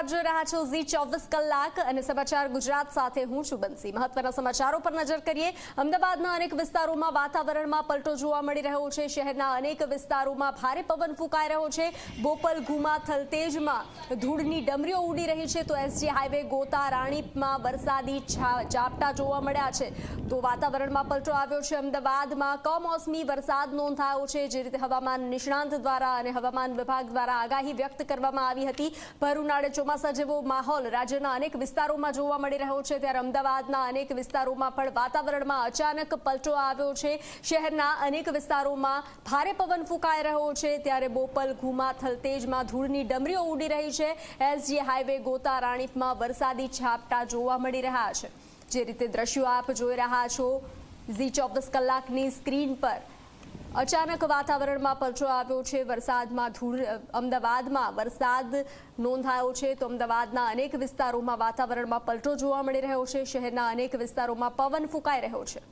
આપ જોઈ રહ્યા છો ઝી ચોવીસ કલાક અને સમાચાર ગુજરાત સાથે હું છું બંસી. મહત્વના સમાચારો પર નજર કરીએ. અમદાવાદના અનેક વિસ્તારોમાં વાતાવરણમાં પલટો જોવા મળી રહ્યો છે. શહેરના અનેક વિસ્તારોમાં ભારે પવન ફૂંકાઈ રહ્યો છે. બોપલ, ગુમા, થલતેજમાં ધૂળની ડમરીઓ ઉડી રહી છે. તો એસજી હાઈવે, ગોતા, રાણીપમાં વરસાદી ઝાપટા જોવા મળ્યા છે. તો વાતાવરણમાં પલટો આવ્યો છે અમદાવાદમાં. કમોસમી વરસાદ નોંધાયો છે, જે રીતે હવામાન નિષ્ણાંત દ્વારા અને હવામાન વિભાગ દ્વારા આગાહી વ્યક્ત કરવામાં આવી હતી. ભર ઉનાળે ચોમાસા જેવો માહોલ રાજ્યના અનેક વિસ્તારોમાં જોવા મળી રહ્યો છે. ત્યારે અમદાવાદના અનેક વિસ્તારોમાં પણ વાતાવરણમાં અચાનક પલટો આવ્યો છે. શહેરના અનેક વિસ્તારોમાં ભારે પવન ફૂંકાઈ રહ્યો છે. ત્યારે બોપલ, ઘુમા, થલતેજમાં ધૂળની ડમરીઓ ઉડી રહી છે. એસજી હાઈવે ગોતા, રાણીપમાં વરસાદી છાપટા જોવા મળી રહ્યા છે. જે રીતે દ્રશ્યો આપ જોઈ રહ્યા છો. ઝી ચોવીસ કલાકની સ્ક્રીન પર અચાનક વાતાવરણમાં પલટો આવ્યો છે. વરસાદમાં ધૂળ અમદાવાદમાં વરસાદ નોંધાયો છે તો અમદાવાદના અનેક વિસ્તારોમાં વાતાવરણમાં પલટો જોવા મળી રહ્યો છે. શહેરના અનેક વિસ્તારોમાં પવન ફૂંકાઈ રહ્યો છે.